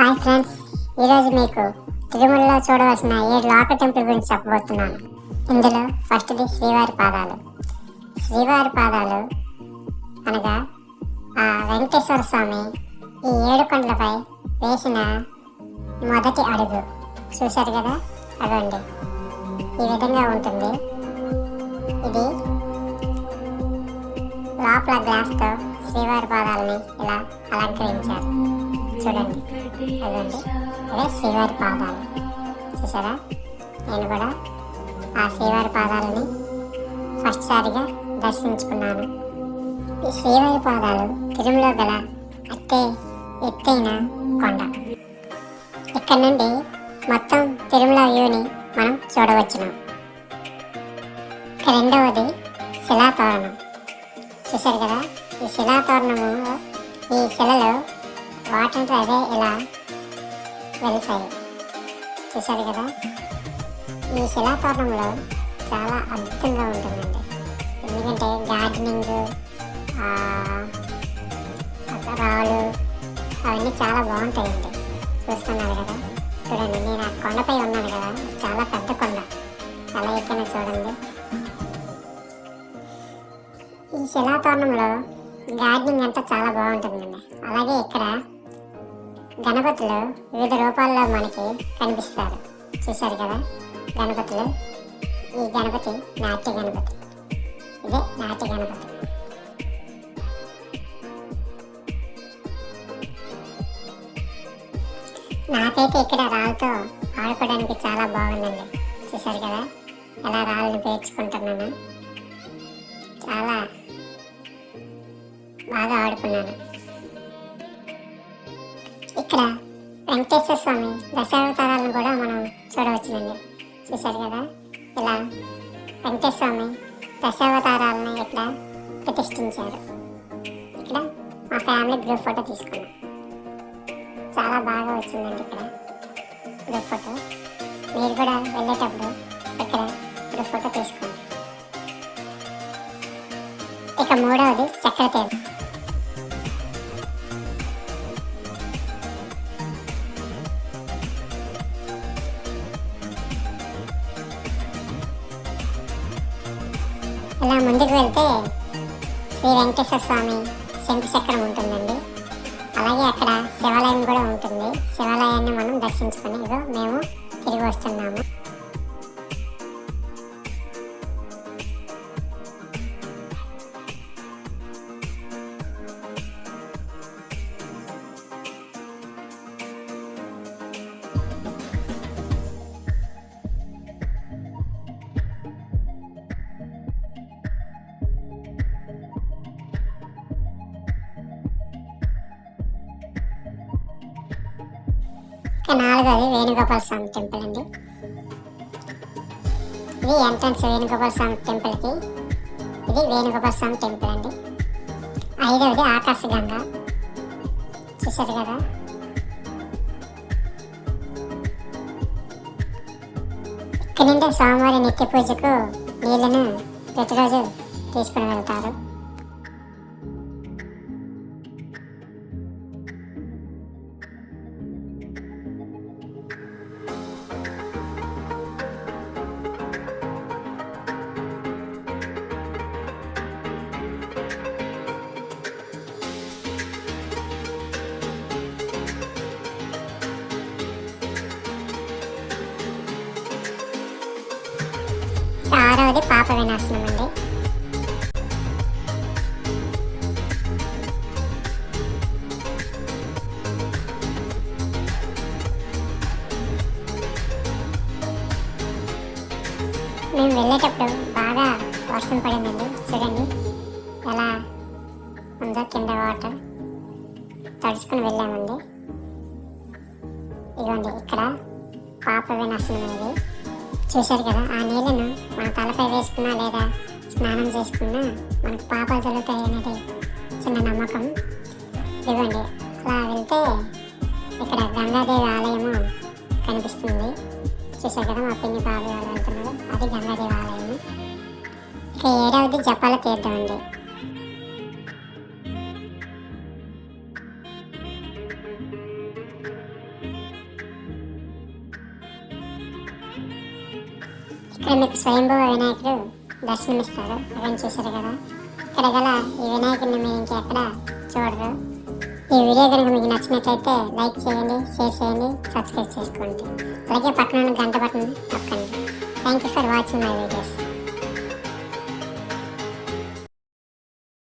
Hi friends ఈరోజు మీకు తిరుమలలో చూడవలసిన ఏడు లోక టెంపుల్ గురించి చెప్పబోతున్నాను. ఇందులో ఫస్ట్ది శ్రీవారి పాదాలు. శ్రీవారి పాదాలు అనగా ఆ వెంకటేశ్వర స్వామి ఈ ఏడు కొండలపై వేసిన మొదటి అడుగు. చూశారు కదా? అదండి. ఈ విధంగా ఉంటుంది. ఇది లోపల గ్లాస్తో శ్రీవారి పాదాలని ఇలా అలంకరించారు. చూడండి. అదండి అదే శ్రీవారి పాదాలు. చూసారా? నేను కూడా ఆ శ్రీవారి పాదాలని ఫస్ట్ సారిగా దర్శించుకున్నాను. ఈ శ్రీవారి పాదాలు తిరుమలలో గల అత్తే ఎత్తైన కొండ. ఇక్కడ నుండి మొత్తం తిరుమల వ్యూని మనం చూడవచ్చును. రెండవది శిలాతోరణం. చూశారు కదా? ఈ శిలాతోరణము ఈ శిలలో వాటంటే అవే ఇలా వెలిసాయి. చూశారు కదా? ఈ శిలాతోరణంలో చాలా అద్భుతంగా ఉంటుందండి. ఎందుకంటే గార్డెనింగ్ రాళ్ళు అవన్నీ చాలా బాగుంటాయండి. చూస్తున్నారు కదా? చూడండి నేను ఆ కొండపై ఉన్నాను కదా? చాలా పెద్ద కొండ. ఎలా ఎక్కినా చూడండి. ఈ శిలాతోరణంలో గార్డెనింగ్ అంతా చాలా బాగుంటుందండి. అలాగే ఇక్కడ గణపతులు వివిధ రూపాల్లో మనకి కనిపిస్తారు. చూశారు కదా? గణపతులు ఈ గణపతి నాట్య గణపతి. ఇదే నాట్య గణపతి. నాకైతే ఇక్కడ రాళ్ళతో ఆడుకోవడానికి చాలా బాగుందండి. చూశారు కదా? ఎలా రాళ్ళని పేర్చుకుంటున్నాను. చాలా బాగా ఆడుకున్నాను. ఇక్కడ వెంకటేశ్వర స్వామి దశావతారాలను కూడా మనం చూడవచ్చునండి. చూశారు కదా? ఇలా వెంకటేశ్వర స్వామి దశావతారాలను ఇక్కడ ప్రతిష్ఠించారు. ఇక్కడ మా ఫ్యామిలీ గ్రూప్ ఫోటో తీసుకున్నాం. చాలా బాగా వచ్చిందండి ఇక్కడ గ్రూప్ ఫోటో. మీరు కూడా వెళ్ళేటప్పుడు ఇక్కడ గ్రూప్ ఫోటో తీసుకోండి. ఇక మూడవది చక్రతీర్థం. ఇలా ముందుకు వెళ్తే శ్రీ వెంకటేశ్వర స్వామి శంకు ఉంటుందండి. అలాగే అక్కడ శివాలయం కూడా ఉంటుంది. శివాలయాన్ని మనం దర్శించుకొని ఇదో మేము తిరిగి వస్తున్నాము. ఇక నాలుగోది వేణుగోపాల స్వామి టెంపుల్ అండి. ఇది ఎంట్రన్స్ వేణుగోపాల స్వామి టెంపుల్కి. ఇది వేణుగోపాల స్వామి టెంపుల్ అండి. ఐదవది ఆకాశగంగ. చూశారు కదా? ఇక్కడ నుండి స్వామివారి నిత్య పూజకు నీళ్ళను ప్రతిరోజు తీసుకుని వెళ్తారు. ఆరవది పాప వినాశనం అండి. మేము వెళ్ళేటప్పుడు బాగా వర్షం పడిందండి. చూడండి ఎలా ఉందో కింద వాటర్ తడుచుకుని వెళ్ళామండి. ఇదిగోండి ఇక్కడ పాప వినాశనం అనేది చూశారు కదా ఆ నీళ్ళను మన తలపై వేసుకున్నా లేదా స్నానం చేసుకున్నా మనకు పాపాలు తొలుగుతాయి అనేది చిన్న నమ్మకం. ఇదిగోండి అలా వెళ్తే ఇక్కడ గంగాదేవి ఆలయము కనిపిస్తుంది. చూశారు కదా మా పిన్ని బాబు వాళ్ళు వెళ్తున్నారు? అది గంగాదేవి ఆలయము. ఇక ఏడవది జపాల తీర్థం అండి. ఇక్కడ మీకు స్వయంభవ వినాయకుడు దర్శనమిస్తారు? అక్కడ చూశారు కదా. ఇక్కడ గల ఈ వినాయకుడిని మీరు ఇంకెక్కడ చూడరు. ఈ వీడియో కనుక మీకు నచ్చినట్లయితే లైక్ చేయండి షేర్ చేయండి సబ్స్క్రైబ్ చేసుకోండి. అలాగే పక్కన గంట బటన్ నొక్కండి. Thank you for watching my videos